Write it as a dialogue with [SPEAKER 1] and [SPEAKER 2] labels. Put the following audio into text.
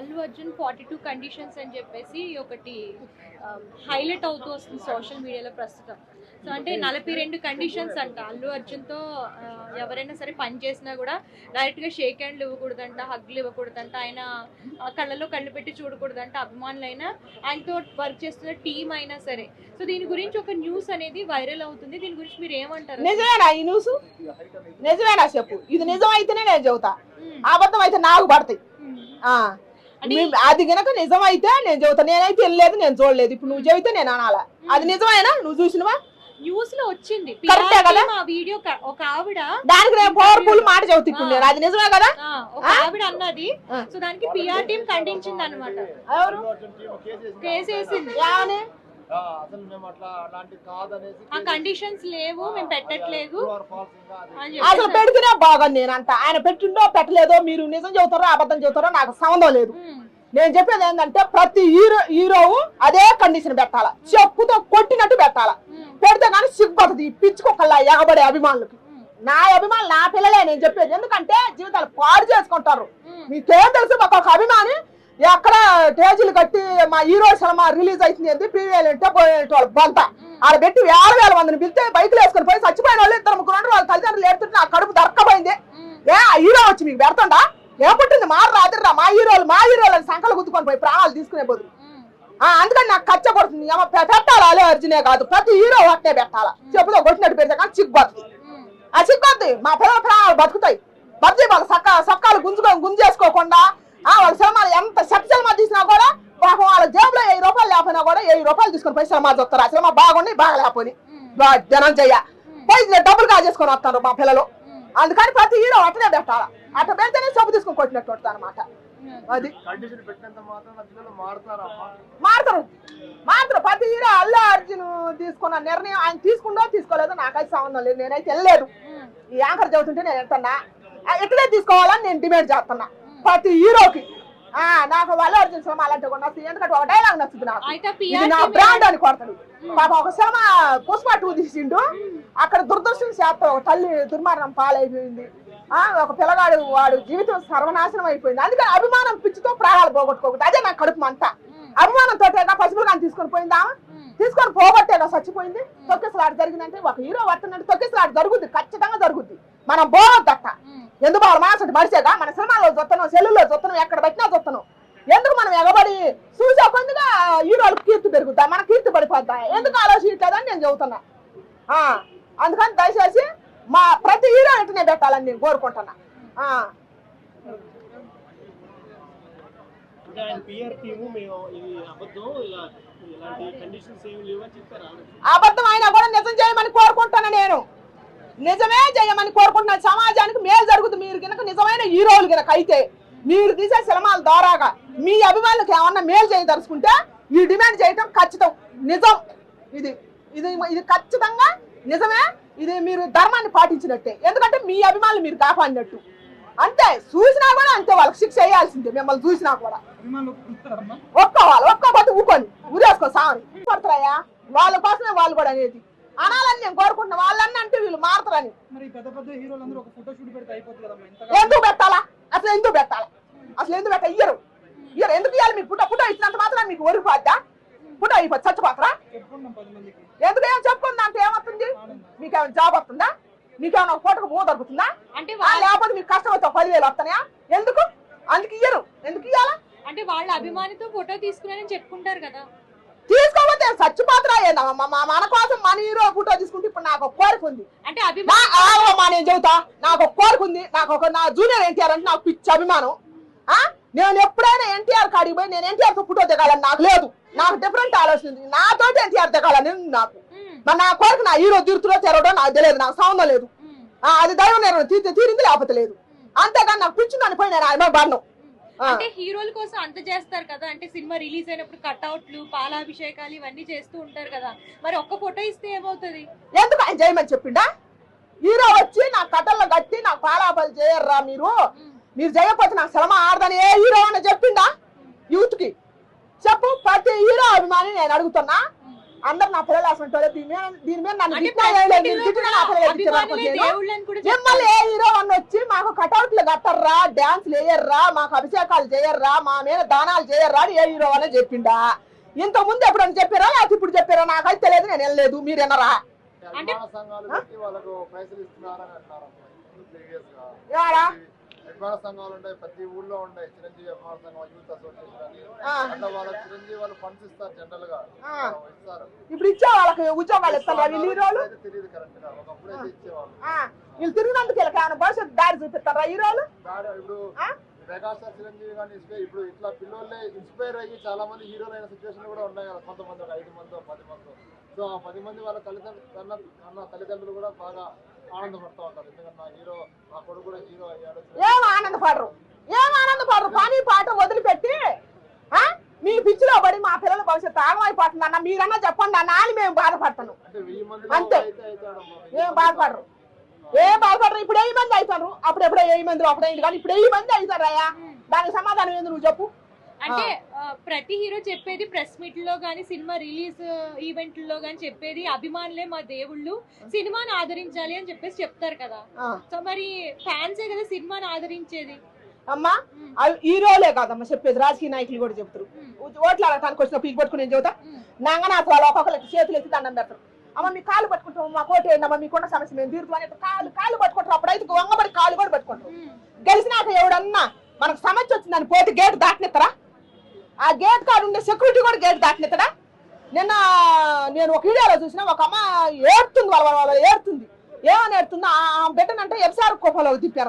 [SPEAKER 1] Allu Arjun forty two conditions అని చెప్పేసి ఒకటి హైలైట్ అవుతూ వస్తుంది సోషల్ మీడియాలో ప్రస్తుతం. సో అంటే నలభై రెండు కండిషన్స్ అంట. అల్లు అర్జున్తో ఆ, ఎవరైనా సరే పని చేసినా కూడా డైరెక్ట్గా షేక్ హ్యాండ్లు ఇవ్వకూడదంట హగ్లు ఇవ్వకూడదంట ఆయన కళ్ళలో కళ్ళు పెట్టి చూడకూడదంట అభిమానులైనా ఆయనతో వర్క్ చేస్తున్న టీం అయినా సరే. సో దీని గురించి ఒక న్యూస్ అనేది వైరల్ అవుతుంది. దీని గురించి మీరు ఏమంటారు?
[SPEAKER 2] నిజమేనా ఈ న్యూస్? నిజమేనా చెప్పు. ఇది నిజం అయితేనే నేను చెబుతా. అబద్ధం అయితే నాకు పడతాయి. అది గనక నిజం అయితే నేను చెబుతా. నేనైతే వెళ్ళలేదు నేను చూడలేదు. ఇప్పుడు నువ్వు చెబితే నేను అనాలా. అది నిజమేనా? నువ్వు చూసినవా?
[SPEAKER 1] న్యూస్లో వచ్చింది.
[SPEAKER 2] కరెక్టే
[SPEAKER 1] PR
[SPEAKER 2] కదా?
[SPEAKER 1] team ఆ వీడియో క- ఒక ఆవిడ
[SPEAKER 2] దానికి నేను పవర్ఫుల్ మాట నేను. అది నిజమే కదా?
[SPEAKER 1] ఆ, ఒక ఆవిడ అన్నది. సో దానికి పిఆర్ టీం ఖండించింది అనమాట కేసు వేసింది
[SPEAKER 3] అసలు మేము అట్లా అలాంటి కాదనేసి
[SPEAKER 1] ఆ కండిషన్స్ లేవు మేము పెట్టట్లేదు.
[SPEAKER 2] అసలు పెడితేనే బాగుంది నేనంట. ఆయన పెట్టిండో పెట్టలేదో మీరు నిజం చెబుతారో అబద్ధం చెబుతారో నాకు సంబంధం లేదు. నేను చెప్పేది ఏంటంటే ప్రతి హీరో హీరో అదే కండిషన్ పెట్టాలా. చెప్పుతో కొట్టినట్టు పెట్టాలా. పెడితే కానీ సిగ్గుతుంది పిచ్చుకోకల్లా ఎగబడే అభిమానులకి. నా అభిమానులు నా పిల్లలే నేను చెప్పేది. ఎందుకంటే జీవితాలు పాడు చేసుకుంటారు. మీకేం తెలుసు మాకు ఒక అభిమాని ఎక్కడ టేజీలు కట్టి మా హీరో సినిమా రిలీజ్ అవుతుంది ప్రీమియర్ అంటే పోయేట వాళ్ళు బంత ఆడ పెట్టి వేల వేల మందిని పిలిస్తే బైకులు వేసుకొని పోయి చచ్చిపోయిన వాళ్ళు ఇద్దరు ముగ్గురు వాళ్ళ తల్లిదండ్రులు ఏడుతుంటే నా కడుపు దొరకపోయింది ఏ ఆ హీరో వచ్చి మీకు పెడతాడా? ఏం పుట్టింది? మారు అదిర్రా మా హీరోలు మా హీరోలు అని సంకలు గుద్దుకొని పోయి ప్రాణాలు తీసుకునే బదులు. ఆ, అందుకని నాకు కచ్చ కొడుతుంది. ఏమో పెట్టాలా అలే అర్జునే కాదు. ప్రతి హీరో ఒకటే పెట్టాలా. చెప్పుతో కొట్టినట్టు పెడితే కానీ
[SPEAKER 1] ఉమ్,
[SPEAKER 2] ఆ చిక్కొద్ది మా పిల్లల ప్రాణాలు బతుకుతాయి. బతికి వాళ్ళ సక్క సొక్కాలు గుంజుకొని గుంజేసుకోకుండా వాళ్ళ సినిమాలు ఎంత సెట్ సినిమా తీసినా కూడా పాపం వాళ్ళ జేబులో వెయ్యి రూపాయలు లేకపోయినా కూడా వెయ్యి రూపాయలు తీసుకొని పోయి సినిమా చూస్తారు. ఆ సినిమా బాగుండి బాగా లేకపోయి జనం చెయ్య పోయి డబ్బులు కాజేసుకొని వస్తారు మా పిల్లలు. అందుకని ప్రతి హీరో అట్లనే పెట్టాలా. అట్లా పెడితేనే సబ్బు తీసుకొని కొట్టినట్టు అనమాట. అది. మారుతారు? మారుతారు. ప్రతి హీరో అల్లు అర్జున్ తీసుకున్న నిర్ణయం ఆయన తీసుకుందో తీసుకోలేదో నాకైతే సంబంధం లేదు. నేనైతే వెళ్ళలేదు. ఈ యాంకర్ చదువుతుంటే నేను వెళ్తున్నా. ఆ, ఇట్లే తీసుకోవాలని నేను డిమాండ్ చేస్తున్నా. ప్రతి హీరోకి. ఆ నాకు అల్లు అర్జున్ సినిమా అలాంటి కూడా నచ్చుతుంది. ఎందుకంటే ఒక డైలాగ్ నచ్చుతుంది నాకు. ఇది నా బ్రాండ్ అని కొడతాడు. పాప ఒక సినిమా పుష్ప టూ తీసిండు. అక్కడ దురదృష్టం శాతం ఒక తల్లి దుర్మరణం పాలైపోయింది. ఆ ఒక పిల్లగాడు వాడు జీవితం సర్వనాశనం అయిపోయింది. అందుకని అభిమానం పిచ్చితో ప్రాణాలు పోగొట్టుకోకూడదు. అదే నాకు కడుపు మంట. అభిమానంతో కానీ తీసుకొని పోయిందా? తీసుకొని పోగొట్టేగా చచ్చిపోయింది. తొక్కిసలాట జరిగిందంటే ఒక హీరో పడుతున్నట్టు తొక్కిసలాట జరుగుద్ది. ఖచ్చితంగా జరుగుద్ది. మనం పోవద్దట ఎందుకు వాళ్ళ మనసు మడిచేగా మన సినిమాలో చూస్తున్నాం సెల్లులో చూస్తున్నాం ఎక్కడ పెట్టినా చూస్తున్నాం ఎందుకు మనం ఎగబడి చూసే కొందిగా హీరోలకు కీర్తి పెరుగుతా మన కీర్తి పడిపోద్దా? ఎందుకు ఆలోచించలేదని నేను చెబుతున్నా. ఆ, అందుకని దయచేసి మా ప్రతి హీరో ఇంటనే పెట్టాలని నేను కోరుకుంటున్నా.
[SPEAKER 4] అబద్ధం
[SPEAKER 2] అయినా కూడా నిజం చేయమని కోరుకుంటున్నా నేను. నిజమే చేయమని కోరుకుంటున్నా సమాజానికి మేలు జరుగుతుంది మీరు కనుక నిజమైన హీరోలు కనుక అయితే మీరు తీసే సినిమాల ద్వారాగా మీ అభిమానులకు ఏమన్నా మేలు చేయదలుచుకుంటే ఈ డిమాండ్ చేయటం ఖచ్చితం. నిజం. ఇది ఇది ఇది ఖచ్చితంగా నిజమే. ఇది మీరు ధర్మాన్ని పాటించినట్టే. ఎందుకంటే మీ అభిమానులు మీరు కాపాడినట్టు. అంతే. చూసినా కూడా అంతే. వాళ్ళకి శిక్ష వేయాల్సిందే. మిమ్మల్ని చూసినా కూడా. ఒక్కోవాలి ఒక్కోపోతే ఊకొని ఊరేసుకో సామని పడతారయ్యా. వాళ్ళ కోసమే వాళ్ళు కూడా అనేది. అనాలని నేను కోరుకుంటున్నా. వాళ్ళన్నీ అంటే వీళ్ళు మారుతారని.
[SPEAKER 5] మరి పెద్ద పెద్ద హీరోలందరూ ఒక ఫోటో షూట్ పెడితే అయిపోతుంది కదమ్మా ఇంతగా
[SPEAKER 2] ఎందుకు పెట్టాలా? అసలు ఎందుకు పెట్టాలా? అసలు ఎందుకు పెట్ట ఇయ్యరు. ఇయ్యరు. ఎందుకు ఇవ్వాలి మీకు పుట్ట పుట్ట ఇచ్చినంత మాత్రం మీకు ఒరిగిపోద్దా? పుట్ట అయిపోతుంది చచ్చిపోతారా? ఎందుకు ఏం చెప్పుకుందా? అంటే ఏమవుతుంది? మీకేమైనా జాబ్ వస్తుందా? మీకేమైనా ఒక పూటకు మూవ దొరుకుతుందా?
[SPEAKER 1] అంటే
[SPEAKER 2] లేకపోతే మీకు కష్టం వచ్చే పదివేలు వస్తున్నాయా ఎందుకు? అందుకు ఇయ్యరు. ఎందుకు ఇయ్యాలా?
[SPEAKER 1] అంటే వాళ్ళ అభిమానితో ఫోటో తీసుకున్నారని చెప్పుకుంటారు కదా.
[SPEAKER 2] తీసుకోకపోతే మా- మా మన కోసం మన హీరో ఫోటో తీసుకుంటే ఇప్పుడు నాకు ఒక కోరిక ఉంది.
[SPEAKER 1] అంటే అభిమాని
[SPEAKER 2] నేను చెబుతా. నాకు ఒక కోరిక ఉంది. నాకు ఒక నా జూనియర్ ఎన్టీఆర్ అంటే నాకు పిచ్చి అభిమానం. ఆ? నేను ఎప్పుడైనా ఎన్టీఆర్ కాడికి పోయి నేను ఎన్టీఆర్తో ఫోటో దిగాలని నాకు లేదు. నాకు డిఫరెంట్ ఆలోచన ఉంది. నాతోటి ఎన్టీఆర్ దిగాలని ఉంది నాకు. మరి నా కోరిక నా హీరో తీరుతులో తెరవడం నాకు తెలియదు. నాకు సంబంధం లేదు. అది దైవ తీర్చి తీరింది లేకపోతే లేదు. అంతేగాని నాకు పిచ్చిందని పోయి నేను ఆయన బండం
[SPEAKER 1] అంటే హీరోల కోసం అంత చేస్తారు కదా అంటే సినిమా రిలీజ్ అయినప్పుడు కట్అవుట్లు పాలాభిషేకాలు ఇవన్నీ చేస్తూ ఉంటారు కదా. మరి ఒక్క ఫోటో ఇస్తే ఏమవుతుంది?
[SPEAKER 2] ఎందుకు ఆయన చేయమని చెప్పిండా? హీరో వచ్చి నా కథల్లో కట్టి నాకు పాలాపలు చేయర్రా మీరు. మీరు చేయకపోతే నాకు శ్రమ ఆడదని ఏ హీరో అని చెప్పిండా? యూత్కి చెప్పు ప్రతి హీరో అభిమాని నేను అడుగుతున్నా. అందరు నా పిల్లలు అసలు దీని మీద దీని మీద నన్ను మిమ్మల్ని ఏ హీరో అని వచ్చి మాకు కటౌట్లు కట్టర్రా డాన్స్లు వేయర్రా మాకు అభిషేకాలు చేయర్రా మా మీద దానాలు చేయర్రా అని ఏ హీరో అనే చెప్పిండా? ఇంత ముందు ఎప్పుడైనా చెప్పారా? లేకపోతే ఇప్పుడు చెప్పారా? నాకైతే తెలియదు నేను వెళ్ళలేదు మీరు వినరా?
[SPEAKER 1] అంటే-
[SPEAKER 3] అభిమాన సంఘాలు ఉంటాయి ప్రతి ఊళ్ళో ఉంటాయి. చిరంజీవి అభిమాన సంఘం యూత్ అసోసియేషన్ అని. వాళ్ళ చిరంజీవి వాళ్ళు ఫండ్స్ ఇస్తారు
[SPEAKER 2] జనరల్గా.
[SPEAKER 3] ఇస్తారు.
[SPEAKER 2] ఇప్పుడు ఇచ్చే వాళ్ళకి ఉద్యోగాలు ఇస్తారా? వీళ్ళు
[SPEAKER 3] తెలియదు కరెక్ట్గా. ఒకప్పుడు అయితే ఇచ్చేవాళ్ళు
[SPEAKER 2] వీళ్ళు తిరిగినందుకు వీళ్ళకి ఏమైనా భవిష్యత్తు దారి చూపిస్తారా హీరోలు
[SPEAKER 3] దాని ఇప్పుడు చిరంజీవి కానీ ఇప్పుడు ఇట్లా పిల్లోళ్ళే ఇన్స్పైర్ అయ్యి చాలా మంది హీరోలు అయిన సిచ్యువేషన్ కూడా ఉన్నాయి కదా. కొంతమంది ఒక ఐదు మంది పది మంది. సో ఆ పది మంది వాళ్ళ తల్లిదండ్రులు కన్న కన్న తల్లిదండ్రులు కూడా బాగా ఆనందపడుతూ ఉంటారు ఎందుకంటే నా హీరో నా కొడుకు కూడా హీరో అయ్యాడు
[SPEAKER 2] ఏం ఆనందపడరు. ఏం ఆనందపడరు. పని పాట వదిలిపెట్టి? మీ పిచ్చిలో పడి మా పిల్లల భవిష్యత్తు ఆగమైపోతుంది అన్న మీరన్నా చెప్పండి అన్న అని మేము బాధపడతాను. అంతే. ఏం బాధపడరు. ఏం బాధపడరు. ఇప్పుడు వెయ్యి మంది అవుతారు. అప్పుడు ఎప్పుడో వెయ్యి మంది అప్పుడు కానీ ఇప్పుడు వెయ్యి మంది అవుతారయ్యా దానికి సమాధానం ఏంది నువ్వు చెప్పు.
[SPEAKER 1] అంటే ప్రతి హీరో చెప్పేది ప్రెస్ మీట్లో గానీ సినిమా రిలీజ్ ఈవెంట్లో గానీ చెప్పేది అభిమానులే మా దేవుళ్ళు. సినిమాని ఆదరించాలి అని చెప్పేసి చెప్తారు కదా. సో మరి ఫ్యాన్సే కదా సినిమాని ఆదరించేది.
[SPEAKER 2] అమ్మా హీరోలే కాదమ్మా చెప్పేది. రాజకీయ నాయకులు కూడా చెప్తారు. ఓట్లు అడగటానికి వచ్చిన పీకి పట్టుకుని నేను చెబుతా. నంగనాథ వాళ్ళు ఒక్కొక్కరికి చేతులు ఎత్తి దండం పెడతారు. అమ్మ మీ కాలు పట్టుకుంటాం మా కోట ఏందమ్మా మీకున్న సమస్య మేము తీరుతామని కాలు కాలు పట్టుకుంటారు. అప్పుడైతే వంగబడి కాలు కూడా పట్టుకుంటారు.
[SPEAKER 1] ఉమ్.
[SPEAKER 2] గెలిచినాక ఎవడన్నా మనకు సమస్య వచ్చిందని పోతే గేట్ దాటినిస్తారా ఆ గేట్ కాడ ఉండే సెక్యూరిటీ కూడా గేట్ దాటినెత్తడా నిన్న నేను ఒక వీడియోలో చూసిన ఒక అమ్మ ఏడుతుంది వాళ్ళ వాళ్ళ ఏడుతుంది. ఏమని ఏడుతుందో ఆ బిడ్డనంటే ఎఫ్సార్ కోపంలో తిప్పారు